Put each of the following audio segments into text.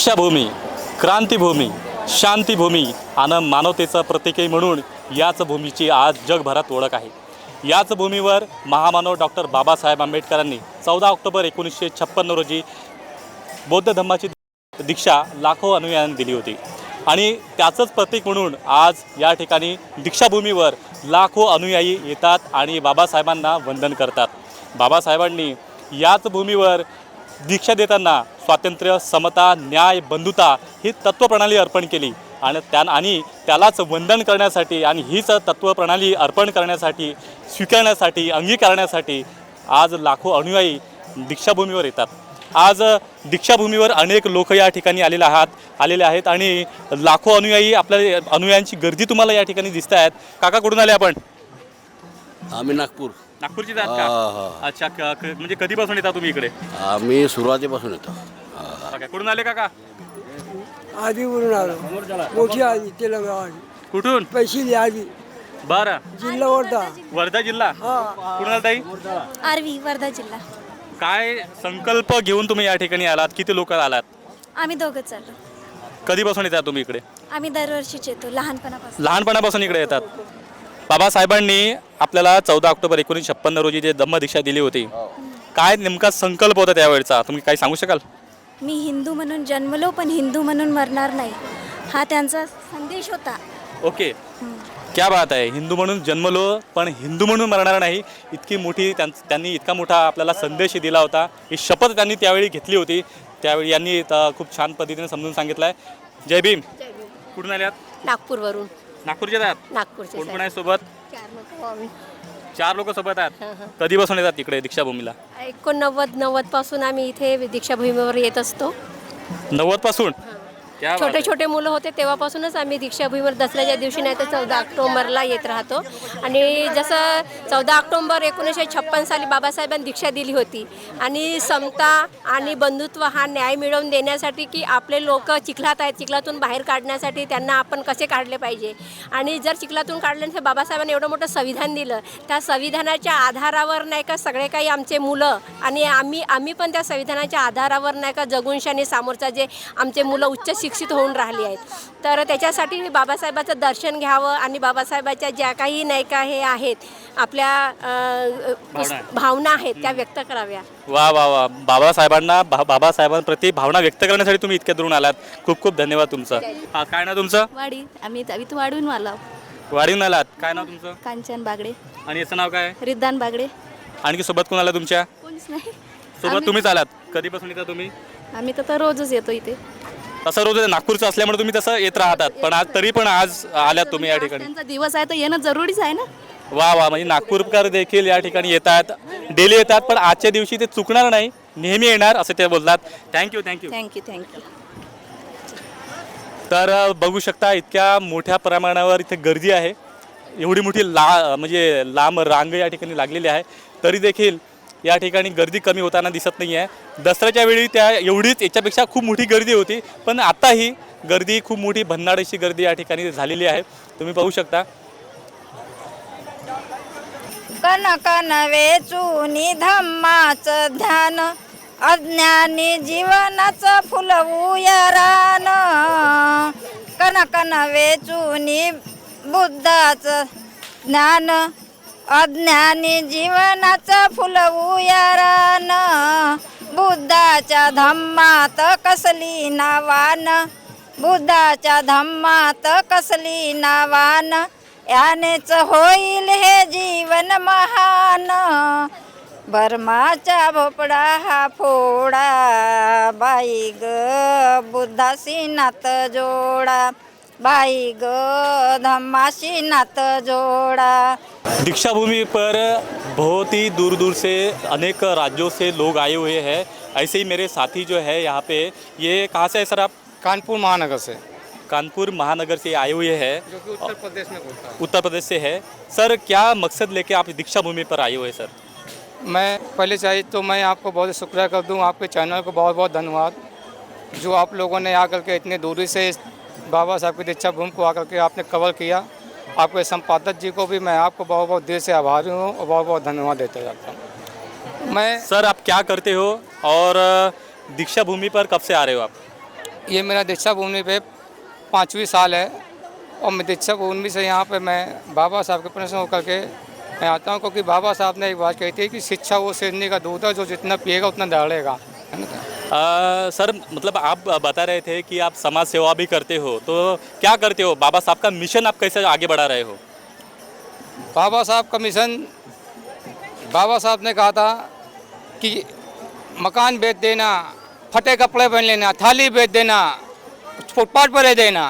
दीक्षाभूमी क्रांतीभूमी शांतीभूमी आणि मानवतेचं प्रतीकही म्हणून याच भूमीची आज जगभरात ओळख आहे. याच भूमीवर महामानव डॉक्टर बाबासाहेब आंबेडकरांनी चौदा ऑक्टोबर एकोणीसशे छप्पन्न रोजी बौद्ध धम्माची दीक्षा लाखो अनुयायांनी दिली होती. आणि त्याचंच प्रतीक म्हणून आज या ठिकाणी दीक्षाभूमीवर लाखो अनुयायी येतात आणि बाबासाहेबांना वंदन करतात. बाबासाहेबांनी याच भूमीवर दीक्षा देताना स्वातंत्र्य समता न्याय बंधुता ही तत्त्वप्रणाली अर्पण केली. आणि त्या आणि त्यालाच वंदन करण्यासाठी आणि हीच तत्त्वप्रणाली अर्पण करण्यासाठी स्वीकारण्यासाठी अंगीकारण्यासाठी आज लाखो अनुयायी दीक्षाभूमीवर येतात. आज दीक्षाभूमीवर अनेक लोक या ठिकाणी आलेले आहात आलेले आहेत आणि लाखो अनुयायी आपल्या अनुयायांची गर्दी तुम्हाला या ठिकाणी दिसत आहेत काका कुठून आले आपण? आम्ही नागपूर. नागपूरची जात हा, का हा. अच्छा क- क- म्हणजे कधीपासून येता तुम्ही इकडे? आम्ही सुरुवातीपासून येतो. हा. कुठून आले काका? आधीवरून आलो. मोठी आधी तेलंगणा आधी कुठून? पैशिली आधी. बरं. जिल्हा वर्धा. वर्धा जिल्हा? हा. कुठून आला ताई? आरवी वर्धा जिल्हा. काय संकल्प घेऊन तुम्ही या ठिकाणी आलात? किती लोक आलात? आम्ही दोघंच चाललो. कधीपासून येतात तुम्ही इकडे? आम्ही दरवर्षीच येतो लहानपणापासून. लहानपणापासून इकडे येतात. बाबासाहेबांनी आपल्याला चौदा ऑक्टोबर एकोणीसशे छप्पन्न रोजी जे दम्मदीक्षा दिली होती काय नेमका संकल्प होता त्यावेळचा? तुम्ही काही सांगू शकाल? मी हिंदू म्हणून जन्मलो पण हिंदू म्हणून मरणार नाही. हा त्यांचा संदेश होता. ओके. क्या बात आहे. हिंदू म्हणून जन्मलो पण हिंदू म्हणून मरणार नाही. इतकी मोठी त्यां त्यांनी इतका मोठा आपल्याला संदेश दिला होता. ही शपथ त्यांनी त्यावेळी घेतली होती. त्यावेळी यांनी त- खूप छान पद्धतीने समजून सांगितलं आहे जय भीम. कुठून आल्यात? नागपूरवरून. नागपूरचे आहेत? नागपूरचे कोण कोण आहे सोबत? चार लोक आम्ही. चार लोक सोबत आहेत? कधीपासून येतात तिकडे दीक्षाभूमीला? एकोणनव्वद नव्वदपासून आम्ही इथे दीक्षाभूमीवर येत असतो. नव्वदपासून छोटे छोटे मुलं होते तेव्हापासूनच आम्ही दीक्षाभूमीवर दसऱ्याच्या दिवशी नाही तर चौदा ऑक्टोबरला येत राहतो. आणि जसं चौदा ऑक्टोंबर एकोणीसशे छप्पन साली बाबासाहेबांनी दीक्षा दिली होती. आणि समता आणि बंधुत्व हा न्याय मिळवून देण्यासाठी की आपले लोक चिखलात आहेत चिखलातून बाहेर काढण्यासाठी त्यांना आपण कसे काढले पाहिजे? आणि जर चिखलातून काढल्यानंतर बाबासाहेबांनी एवढं मोठं संविधान दिलं. त्या संविधानाच्या आधारावर नाही का सगळे काही आमचे मुलं आणि आम्ही आम्ही पण त्या संविधानाच्या आधारावर नाही का जगूनशाने सामोरचा जे आमचे मुलं उच्च शिक्षित होऊन राहिली आहेत. तर त्याच्यासाठी बाबासाहेबाचं दर्शन घ्यावं आणि बाबासाहेबाच्या ज्या काही नाही का हे आहेत आपल्या भावना आहेत. त्या व्यक्त कराव्या. वा वा वा. बाबासाहेबांना बा बाबासाहेबांप्रती भावना व्यक्त करण्यासाठी तुम्ही इतक्या दुरून आलात. खूप खूप धन्यवाद तुमचं. हा काय नाव तुमचं? वाडी. आम्ही इथं वाढून आलो. वाढीहून आलात. काय नाव तुमचं? कांचन बागडे. आणि याचं नाव काय? रिद्धान बागडे. आणखी सोबत कोण आला तुमच्या? कोणीच नाही. सोबत तुम्हीच आलात. कधीपासून येता तुम्ही? आम्ही तर रोजच येतो इथे. तसं रोज नागपूरचं असल्यामुळे तुम्ही तसं येत राहतात. पण आज तरी पण आज आल्यात तुम्ही या ठिकाणी. त्यांचा दिवस आहे तर येणं जरुरीच आहे ना? वा वा म्हणजे नागपूरकर देखील या ठिकाणी येतात. डेली येतात पण आजच्या दिवशी ते चुकणार नाही. नेहमी येणार असं ते बोलतात. थँक्यू थँक्यू थँक्यू थँक्यू तर अ, बघू शकता इतक्या मोठ्या प्रमाणावर इथे गर्दी आहे. एवढी मोठी ला म्हणजे लांब रांग या ठिकाणी लागलेली आहे. तरी देखील या ठिकाणी गर्दी कमी होताना दिसत नाही आहे दसऱ्याच्या वेळी त्या एवढीच याच्यापेक्षा खूप मोठी गर्दी होती. पण आत्ताही गर्दी खूप मोठी भन्नाड अशी गर्दी या ठिकाणी झालेली आहे. तुम्ही पाहू शकता. कन कन वेचूनी धम्माचं ध्यान अज्ञानी जीवनाचं फुलवूया रान. कन कन वेचूनी बुद्धाचं ज्ञान अज्ञानी जीवनाचं फुलवूया रान बुद्धाच्या धम्मात कसली नावान बुद्धाच्या धम्मात कसली नावान यानेच होईल हे जीवन महान. बर्माचा भोपडा हा फोडा बाई ग बुद्धासी नात जोडा. बाई ग धम्माशी नात जोडा। दीक्षाभूमि पर बहुत ही दूर दूर से अनेक राज्यों से लोग आए हुए हैं। ऐसे ही मेरे साथी जो है यहाँ पे ये कहाँ से है सर आप? कानपुर महानगर से। कानपुर महानगर से आए हुए हैं। जो कि उत्तर प्रदेश में पड़ता है। उत्तर प्रदेश से है। सर क्या मकसद लेके आप दीक्षा भूमि पर आए हुए हैं सर? मैं पहले चाहिए तो मैं आपको बहुत शुक्रिया कर दूँ आपके चैनल को बहुत बहुत धन्यवाद। जो आप लोगों ने आकर के इतने दूरी से इस बाबा साहब की दीक्षा भूमि को आकर के आपने कवर किया। आपके संपादक जी को भी मैं आपको बहुत बहुत दिल से आभारी हूँ और बहुत बहुत धन्यवाद देता जाता हूँ। मैं सर आप क्या करते हो और दीक्षा भूमि पर कब से आ रहे हो आप? ये मेरा दीक्षा भूमि पे पाँचवीं साल है और मैं दीक्षा भूमि से यहाँ पे मैं बाबा साहब के प्रश्न होकर के मैं आता हूँ क्योंकि बाबा साहब ने एक बात कही थी कि शिक्षा वो सिरनी का दूध है जो जितना पिएगा उतना दौड़ेगा अ, सर मतलब आप बता रहे थे कि आप समाज सेवा भी करते हो तो क्या करते हो? बाबा साहब का मिशन आप कैसे आगे बढ़ा रहे हो? बाबा साहब का मिशन बाबा साहब ने कहा था कि मकान बेच देना फटे कपड़े पहन लेना थाली बेच देना फुटपाथ पर रह देना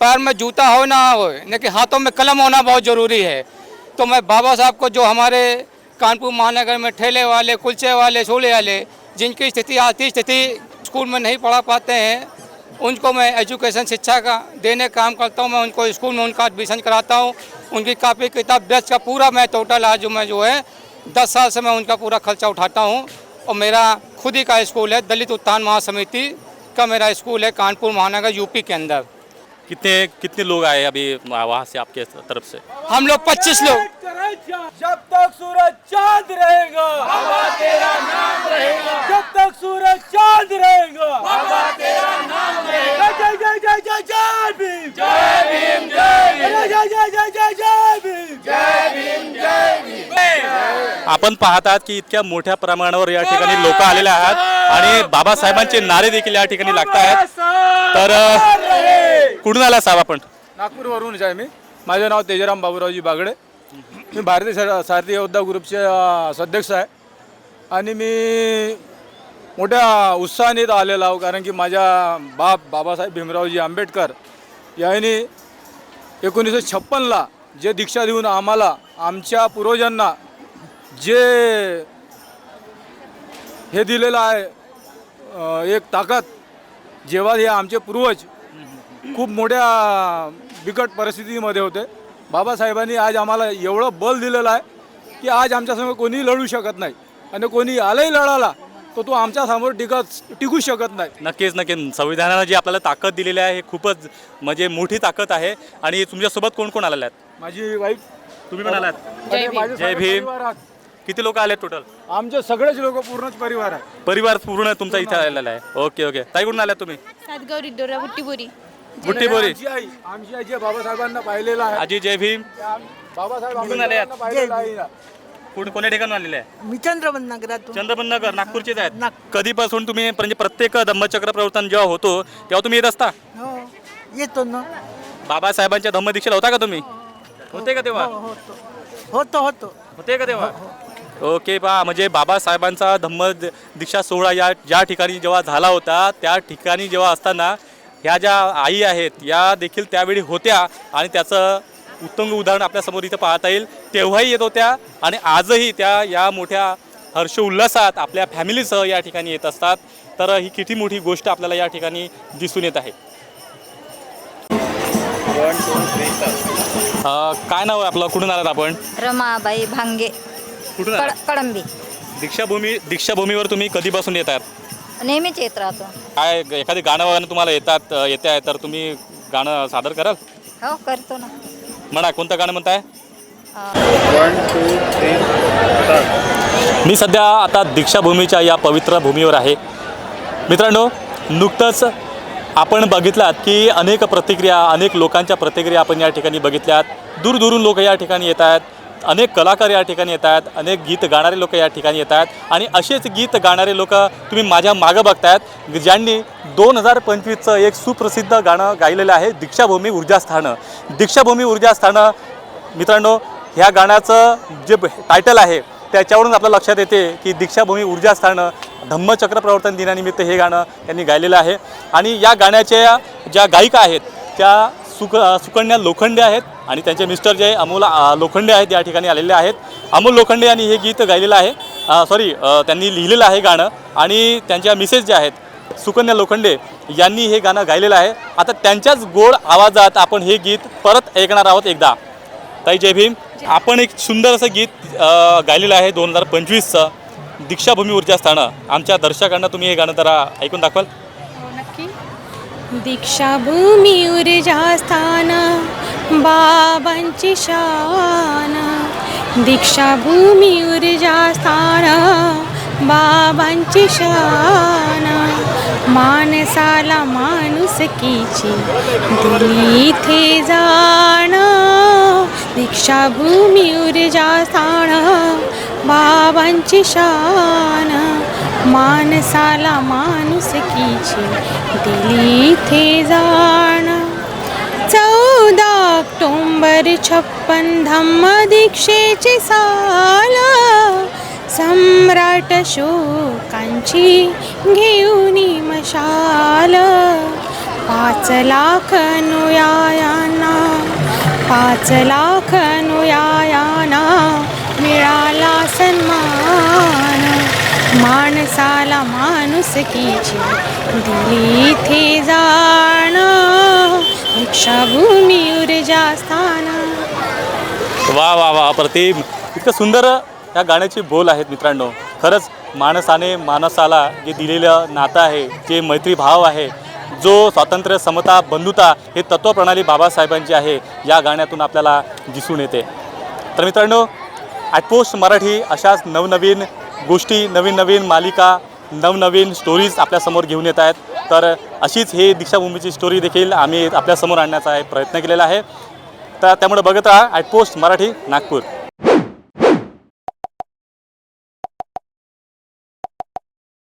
पैर में जूता हो ना हो लेकिन हाथों में कलम होना बहुत ज़रूरी है। तो मैं बाबा साहब को जो हमारे कानपुर महानगर में ठेले वाले कुलचे वाले छोले वाले जिनकी स्थिति आर्थिक स्थिति स्कूल में नहीं पढ़ा पाते हैं उनको मैं एजुकेशन शिक्षा का देने का काम करता हूँ मैं उनको स्कूल में उनका एडमिशन कराता हूँ। उनकी कापी किताब डेस्क का पूरा मैं टोटल आज जो मैं जो है दस साल से मैं उनका पूरा खर्चा उठाता हूँ। और मेरा खुद ही का स्कूल है दलित उत्थान महासमिति का मेरा स्कूल है कानपुर महानगर यूपी के अंदर। कितने कितने लोग आए अभी वहाँ से आपके तरफ़ से? हम लोग 25 लोग। जब तक सूरज चांद रहेगा बाबा तेरा नाम रहेगा। जब तक सूरज चांद रहेगा। बाबा तेरा नाम रहेगा। जय जय जय जय जय भीम। जय भीम जय जय जय जय जय जय भीम। जय भीम जय भीम। आपण पाहतात की इतक्या मोठ्या प्रमाणावर या ठिकाणी लोक आलेले आहात आणि बाबासाहेबांचे नारे देखील या ठिकाणी लागत आहेत तर कुठून आला साहेब आपण? नागपूरवरूनच आहे मी. माझे नाव तेजराम बाबूरावजी बागडे. मी भारतीय सा- सारथी योद्धा ग्रुपचे अ, सदस्य आहे. आणि मी मोठ्या उत्साहाने इथं आलेलो आहो कारण की माझ्या बाप बाबासाहेब भीमरावजी आंबेडकर यांनी एकोणीसशे छप्पनला जे दीक्षा देऊन आम्हाला आमच्या पूर्वजांना जे हे दिलेलं आहे एक ताकद जेव्हा हे आमचे पूर्वज खूप मोठ्या बिकट परिस्थितीमध्ये होते बाबासाहेबांनी आज आम्हाला एवढं बल दिलेलं आहे की आज आमच्यासमोर कोणीही लढू शकत नाही. आणि कोणी आलाही लढाला तर तो आमच्यासमोर टिकत टिकू शकत नाही. नक्कीच नक्कीच. संविधानानं जी आपल्याला ताकद दिलेली आहे हे खूपच म्हणजे मोठी ताकद आहे. आणि तुमच्यासोबत कोण कोण आलेले आहेत? माझी वाईफ तुम्ही पण आलात. माझे जय सगळे भीम. परिवार आहात. किती लोक आले टोटल आमचे सगळेच लोक पूर्णच परिवार आहे परिवार पूर्ण तुमचा इथे आलेला आहे. Okay okay. ताई कुठून आल्यात तुम्ही? सातगाव रिडोरा बुट्टीपुरी बुट्टीबोरी आमची आई आमची आई जे बाबासाहेबांना पाहिलेलं आहे. आजी जय भीम. बाबासाहेब कुठून आले आहेत? आंबेडकरांना पाहिलेलं आहे ना. कोण कोण्या ठिकाणी आलेले आहे? मी चंद्रबन नगरातून नगर नागपूरचेच आहेत. कधीपासून तुम्ही म्हणजे प्रत्येक धम्मचक्र प्रवर्तन जेव्हा होतो तेव्हा तुम्ही येत असता? हो येतो ना. बाबासाहेबांच्या धम्मदीक्षेला होता का तुम्ही? होते का तेव्हा? होतो. होतो होतो. होते का तेव्हा? ओके पहा म्हणजे बाबासाहेबांचा धम्म द- दीक्षा सोहळा या ज्या ठिकाणी जेव्हा झाला होता त्या ठिकाणी जेव्हा असताना ह्या ज्या आई आहेत या देखील त्यावेळी होत्या आणि त्याचं उत्तम उदाहरण आपल्यासमोर इथं पाहता येईल. तेव्हाही येत होत्या आणि आजही त्या या मोठ्या हर्ष उल्हासात आपल्या फॅमिलीसह या ठिकाणी येत असतात. तर ही किती मोठी गोष्ट आपल्याला या ठिकाणी दिसून येत आहे. काय नाव आहे आपलं? कुठून आलात आपण? रमाबाई भांगे. कुठून कडंबी दीक्षाभूमी दीक्षाभूमीवर तुम्ही कधीपासून येतात नेहमीच येत राहतो. काय एखादी गाणं वगैरे तुम्हाला येतात येते आहे तर तुम्ही गाणं सादर कराल? हो करतो ना. म्हणा कोणतं गाणं म्हणताय? मी सध्या आता दीक्षाभूमीच्या या पवित्र भूमीवर आहे. मित्रांनो नुकतंच आपण बघितलात की अनेक प्रतिक्रिया अनेक लोकांच्या प्रतिक्रिया आपण या ठिकाणी बघितल्यात. दूरदूरून लोक या ठिकाणी येत आहेत. अनेक कलाकार या ठिकाणी येत आहेत अनेक गीत गाणारे लोक या ठिकाणी येत आहेत आणि असेच गीत गाणारे लोक तुम्ही माझ्या मागं बघतायत ज्यांनी दोन हजार पंचवीसचं एक सुप्रसिद्ध गाणं गायलेलं आहे दीक्षाभूमी ऊर्जास्थानं दीक्षाभूमी ऊर्जास्थानं मित्रांनो ह्या गाण्याचं जे टायटल आहे त्याच्यावरून आपल्या लक्षात येते की दीक्षाभूमी ऊर्जास्थानं धम्मचक्र प्रवर्तन दिनानिमित्त हे गाणं त्यांनी गायलेलं आहे. आणि या गाण्याच्या ज्या गायिका आहेत त्या सुक सुकन्या लोखंडे आहेत आणि त्यांचे मिस्टर जे अमोल लोखंडे आहेत या ठिकाणी आलेले आहेत. अमोल लोखंडे यांनी हे गीत गायलेलं आहे. सॉरी त्यांनी लिहिलेलं आहे गाणं आणि त्यांच्या मिसेस ज्या आहेत सुकन्या लोखंडे यांनी हे गाणं गायलेलं आहे. आता त्यांच्याच गोड आवाजात आपण हे गीत परत ऐकणार आहोत एकदा. ताई जय भीम. आपण एक सुंदर असं गीत गायलेलं आहे दोन हजार पंचवीसचं दीक्षाभूमी ऊर्जास्थानं आमच्या दर्शकांना तुम्ही हे गाणं जरा ऐकून दाखवाल. दीक्षाभूमी ऊर्जा स्थान बाबांची शान. दीक्षाभूमी ऊर्जा स्थान बाबांची शान. माणसाला माणुसकीची दिली इथे जाण. दीक्षाभूमी ऊर्जा स्थान बाबांची शान. माणसाला माणुसकीची दिली इथे जाण. चौदा ऑक्टोंबर छप्पन धम्म दीक्षेची साल. सम्राट शोकांची घेऊन मशाल. पाच लाख अनुयायांना पाच लाख अनुयायांना मिळाला सन्मान. माणसाला माणुसकीची दिली थे जाण दीक्षाभूमी ऊर्जा स्थान. वा वा वा प्रतिम इतकं सुंदर या गाण्याचे बोल आहेत मित्रांनो. खरंच माणसाने माणसाला जे दिलेलं नातं आहे जे मैत्रीभाव आहे जो स्वातंत्र्य समता बंधुता हे तत्त्वप्रणाली बाबासाहेबांची आहे या गाण्यातून आपल्याला दिसून येते. तर मित्रांनो ॲटपोस्ट मराठी अशाच नवनवीन गोष्टी नवीन नवीन मालिका नवनवीन स्टोरीज आपल्यासमोर घेऊन येत आहेत. तर अशीच हे दीक्षाभूमीची स्टोरी देखील आम्ही आपल्यासमोर आणण्याचा प्रयत्न केलेला आहे. तर त्यामुळे बघत राहा ॲटपोस्ट मराठी नागपूर.